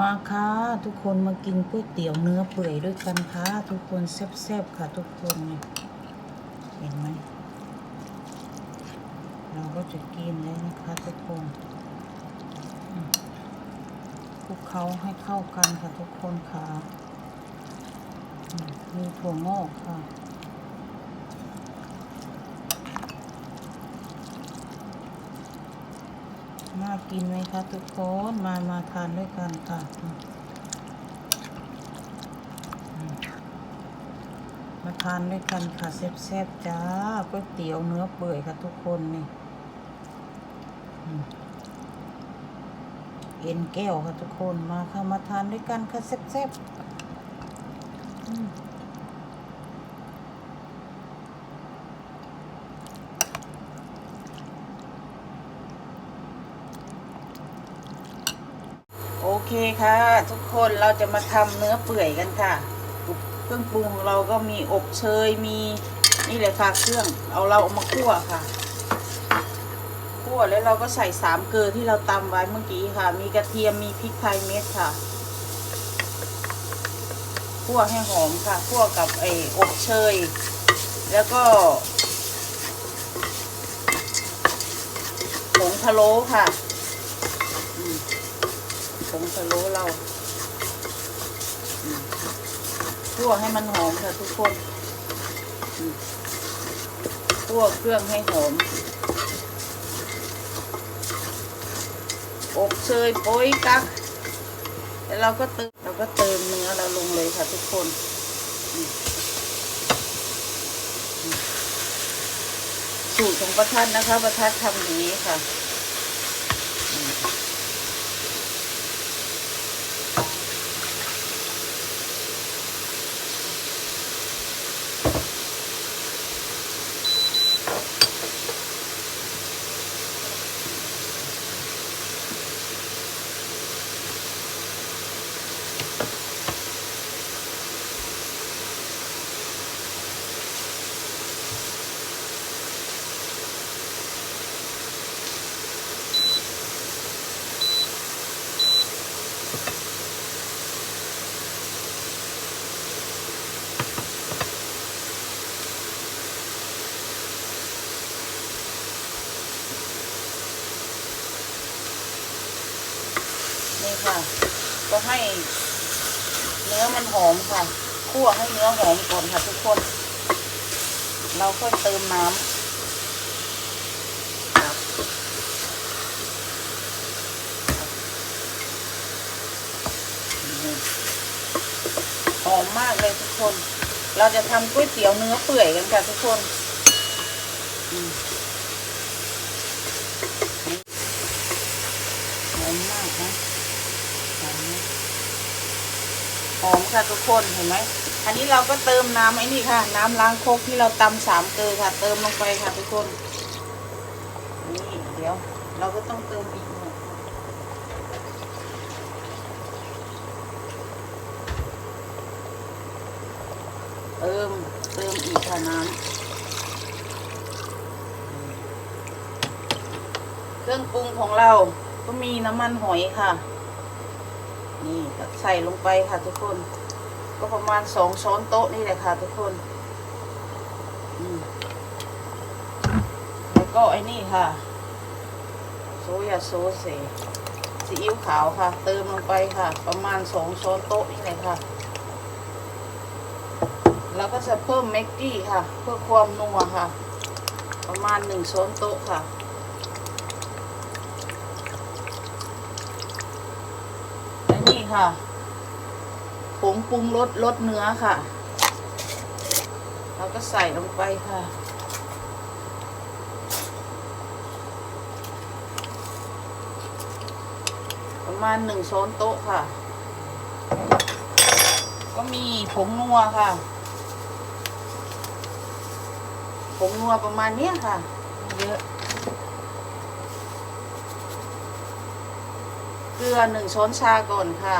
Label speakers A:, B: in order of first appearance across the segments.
A: มาค่ะทุกคนมากินก๋วยเตี๋ยวเนื้อเปื่อยด้วยกันค่ะทุกคนแซ่บๆค่ะทุกคนเห็นไหมเราก็จะกินแล้วนะคะทุกคนคลุกเขาให้เข้ากันค่ะทุกคนค่ะมีถั่วงอกค่ะากินไหมคะทุกคนมามาทานด้วยกันค่ะมาทานด้วยกันค่ะแซ่บๆจ้าก๋วยเตี๋ยวเนื้อเปื่อยค่ะทุกคนนี่เอ็นแก้วค่ะทุกคนมาค่ะมาทานด้วยกันค่ะแซ่บๆอืม โอเคค่ะทุกคนเราจะมาทำเนื้อเปื่อยกันค่ะ เครื่องปรุงเราก็มีอบเชยมีนี่เลยค่ะเครื่องเอาเราเอามาคั่วค่ะ คั่วแล้วเราก็ใส่สามเกลือที่เราตำไว้เมื่อกี้ค่ะ มีกระเทียมมีพริกไทยเม็ดค่ะคั่วให้หอมค่ะคั่วกับไอ้อบเชย แล้วก็ผงพะโล้ค่ะ งพะโล้เราคั่วให้มันหอมค่ะทุกคนคั่วเครื่องให้หอม อบเชยโป้ยกักแล้วเราก็เติมเราก็เติมเนื้อเราลงเลยค่ะทุกคนสูตรของประทัดนะคะ ประทัดทำอย่างนี้ค่ะ นี่ค่ะ ก็ให้ เนื้อมันหอมค่ะคั่วให้เนื้อหอมก่อนค่ะทุกคน เราค่อยเติมน้ำหอมมากเลยทุกคน เราจะทำก๋วยเตี๋ยวเนื้อเปื่อยกันค่ะทุกคนอืมหอมมากนะ หอมนะ หอมค่ะทุกคนเห็นไหมอันนี้เราก็เติมน้ำไอ้นี่ค่ะ น้ำล้างโคกที่เราตำสามเกลือค่ะ เติมลงไปค่ะทุกคนนี่เดี๋ยว เราก็ต้องเติมอีกหน่อยเติมเติมอีกค่ะน้ำเครื่องปรุงของเราก็มีน้ำมันหอยค่ะ นี่ใส่ลงไปค่ะทุกคน ก็ประมาณสองช้อนโต๊ะนี่แหละค่ะทุกคนแล้วก็ไอ้นี่ค่ะ โซยาโซเสซีอิ๊วขาวค่ะ เติมลงไปค่ะ ประมาณสองช้อนโต๊ะนี่แหละค่ะ แล้วก็จะเพิ่มเมกกี้ค่ะ เพื่อความนัวค่ะ ประมาณหนึ่งช้อนโต๊ะค่ะ และนี่ ค่ะ ผงปรุงรสรสเนื้อค่ะ เราก็ใส่ลงไปค่ะ ประมาณหนึ่งช้อนโต๊ะค่ะ ก็มีผงนัวค่ะ ผงนัวประมาณเนี้ยค่ะ เยอะ เกลือหนึ่งช้อนชาก่อนค่ะ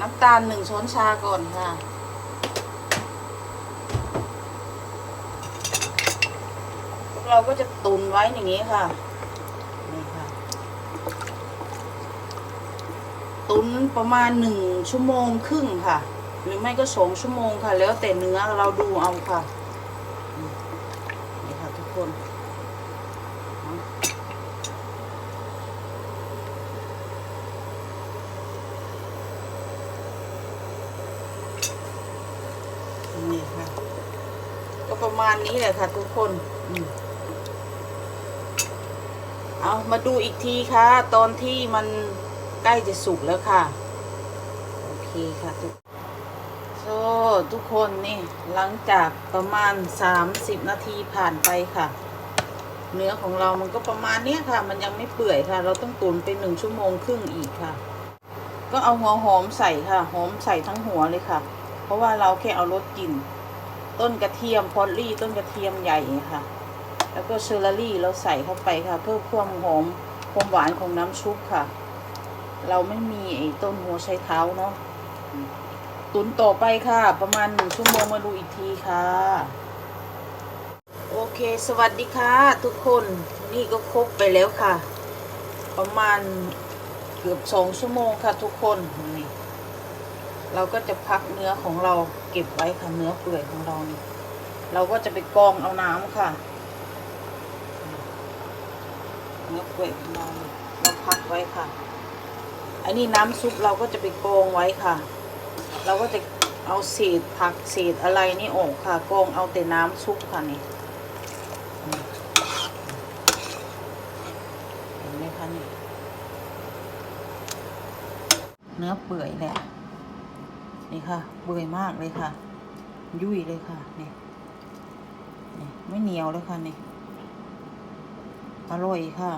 A: น้ำตาลหนึ่งช้อนชาก่อนค่ะ เราก็จะตุนไว้อย่างนี้ค่ะนี่ค่ะ ตุนประมาณหนึ่งชั่วโมงครึ่งค่ะ หรือไม่ก็สองชั่วโมงค่ะ แล้วแต่เนื้อเราดูเอาค่ะอืมนี่ค่ะทุกคน นี่ค่ะ ก็ประมาณนี้แหละค่ะทุกคนอเอามาดูอีกทีค่ะ ตอนที่มันใกล้จะสุกแล้วค่ะ โอเคค่ะทุกโซ่ทุกคนนี่หลังจากประมาณ 30 นาทีผ่านไปค่ะ เนื้อของเรามันก็ประมาณเนี้ยค่ะ มันยังไม่เปื่อยค่ะ เราต้องตุนไปหนึ่งชั่วโมงครึ่งอีกค่ะ ก็เอาหัวหอมใส่ค่ะ หอมใส่ทั้งหัวเลยค่ะ เพราะว่าเราแค่เอารสกลิ่น ต้นกระเทียมพอลลี่ต้นกระเทียมใหญ่ค่ะ แล้วก็เชอร์รี่เราใส่เข้าไปค่ะ เพื่อความหอมความหวานของน้ำชุบค่ะ เราไม่มีไอ้ต้นหัวไชเท้าเนาะตุนต่อไปค่ะ ประมาณหนึ่งชั่วโมงมาดูอีกทีค่ะ โอเค สวัสดีค่ะ ทุกคนนี่ก็ครบไปแล้วค่ะ ประมาณเกือบสองชั่วโมงค่ะทุกคนนี่ เราก็จะพักเนื้อของเราเก็บไว้ค่ะเนื้อเปื่อยของเรานี่เราก็จะไปกองเอาน้ำค่ะเนื้อเปื่อยของเรานี่เราพักไว้ค่ะ อันนี้น้ำซุปเราก็จะไปกองไว้ค่ะ เราก็จะเอาเศษผักเศษอะไรนี่ออกค่ะกองเอาแต่น้ำซุปค่ะนี่เห็นไหมคะนี่เนื้อเปื่อยแหละ นี่ค่ะเปื่อมากเลยค่ะ ยุ่ยเลยค่ะนี่นี่ไม่เหนียวเลยค่ะนี่อร่อยค่ะ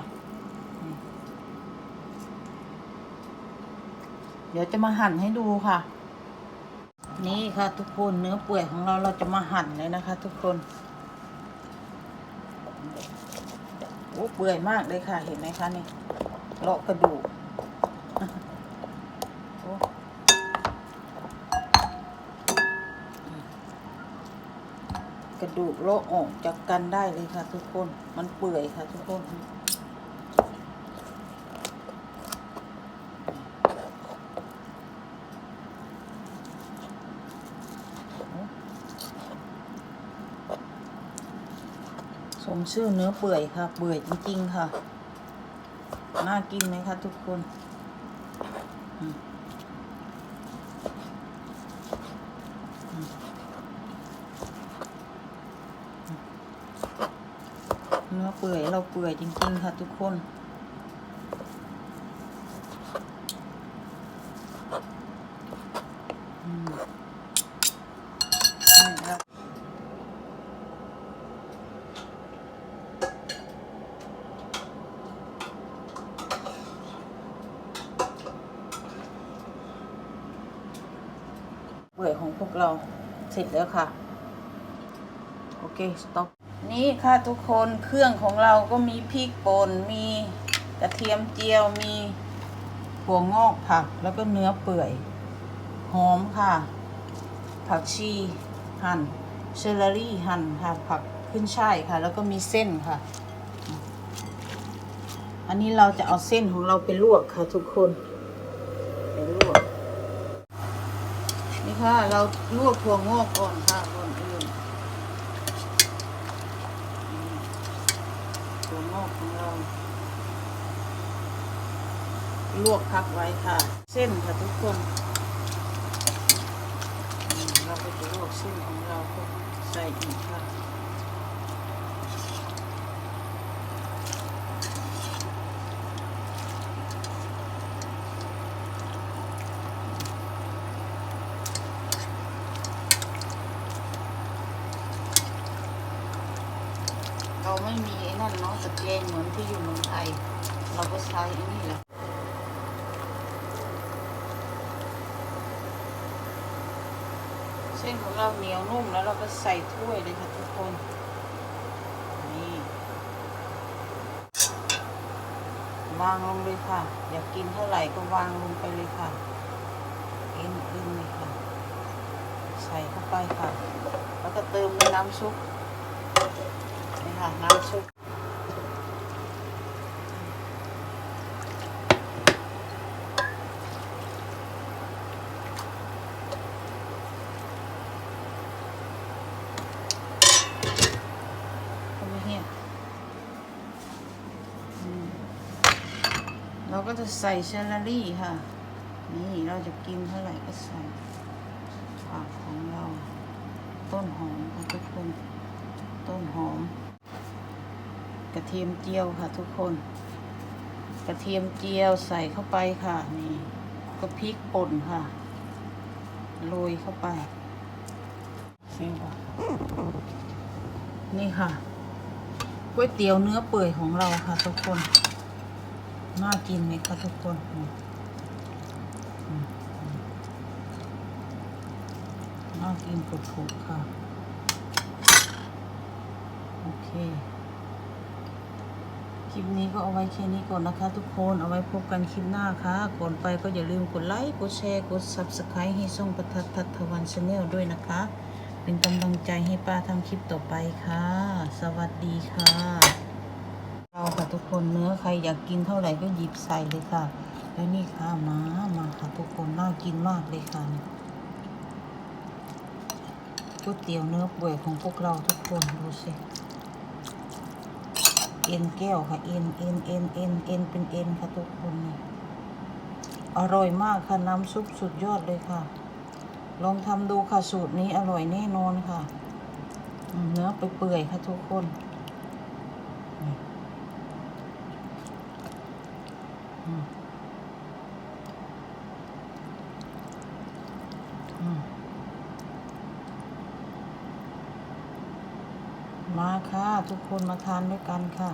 A: เดี๋ยวจะมาหั่นให้ดูค่ะ นี่ค่ะทุกคนเนื้อเปื่อยของเราเราจะมาหั่นเลยนะคะ ทุกคนโอ้เปื่อยมากเลยค่ะ เห็นไหมคะนี่เลาะกระดูก กระดูกโละออกจากกันได้เลยค่ะทุกคน มันเปื่อยค่ะทุกคน สมชื่อเนื้อเปื่อยค่ะ เปื่อยจริง ๆ ค่ะ น่ากินไหมคะทุกคน อืม เนื้อเปื่อยเราเปื่อยจริงๆค่ะทุกคนอืมเปื่อยของพวกเราเสร็จแล้วค่ะ โอเค สต็อป นี่ค่ะทุกคนเครื่องของเราก็มีพริกป่นมีกระเทียมเจียวมีหัวงอกผักแล้วก็เนื้อเปื่อย หอมค่ะ ผักชีหั่นเชอร์รี่หั่นค่ะผักขึ้นช่ายค่ะ แล้วก็มีเส้นค่ะ อันนี้เราจะเอาเส้นของเราไปลวกค่ะ ทุกคนไปลวกนี่ค่ะเราลวกถั่วงอกก่อนค่ะก่อนอื่นอืมถั่วง อกของเรา ลวกพักไว้ค่ะ เส้นค่ะทุกคน เราก็จะลวกเส้นของเราก็ใส่อีกค่ะ ไม่มีไอ้นั่นเนาะตะแกรงเหมือนที่อยู่เมืองไทย เราก็ใช้ไอ้นี่แหละเส้นของเราเหนียวนุ่มแล้วเราก็ใส่ถ้วยเลยค่ะทุกคนนี่วางลงเลยค่ะ อยากกินเท่าไหร่ก็วางลงไปเลยค่ะเอ็นอึนเลยค่ะ ใส่เข้าไปค่ะ แล้วก็เติมน้ำซุป ค่ะน้ำซุปเอาไว้เราก็จะใส่เชลลารี่ค่ะ นี่เราจะกินเท่าไหร่ก็ใส่ผักของเรา ต้นหอมค่ะทุกคน ต้นหอม กระเทียมเจียวค่ะทุกคน กระเทียมเจียวใส่เข้าไปค่ะ นี่ก็พริกป่นค่ะ โรยเข้าไปนี่ค่ะก๋วยเตี๋ยวเนื้อเปื่อยของเราค่ะ ทุกคน น่ากินไหมคะทุกคนน่ากินปุดๆค่ะ โอเค คลิปนี้ก็เอาไว้แค่นี้ก่อนนะคะ ทุกคนเอาไว้พบกันคลิปหน้าค่ะ ก่อนไปก็อย่าลืมกดไลค์กดแชร์กด subscribe ให้ช่องประทัดทัดทวันชาแนลด้วยนะคะ เป็นกำลังใจให้ป้าทำคลิปต่อไปค่ะ สวัสดีค่ะ เราค่ะทุกคนเนื้อใครอยากกินเท่าไหร่ก็หยิบใส่เลยค่ะ แล้วนี่ค่ะมามาค่ะทุกคนน่ากินมากเลยค่ะก๋วยเตี๋ยวเนื้อเปื่อยของพวกเราทุกคนดูสิ เอ็นแก้วค่ะ เอ็นเอ็นเอ็นเอ็นเอ็นเป็นเอ็นค่ะทุกคนนี่อร่อยมากค่ะ น้ำซุปสุดยอดเลยค่ะ ลองทำดูค่ะ สูตรนี้อร่อยแน่นอนค่ะ เนื้อไปเปื่อยค่ะทุกคนอืมอืมมา ค่ะ ทุกคนมาทานด้วยกันค่ะ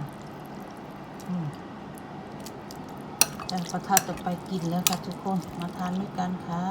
A: อืมแต่ประทัดต่อไปกินแล้วค่ะทุกคนมาทานด้วยกันค่ะ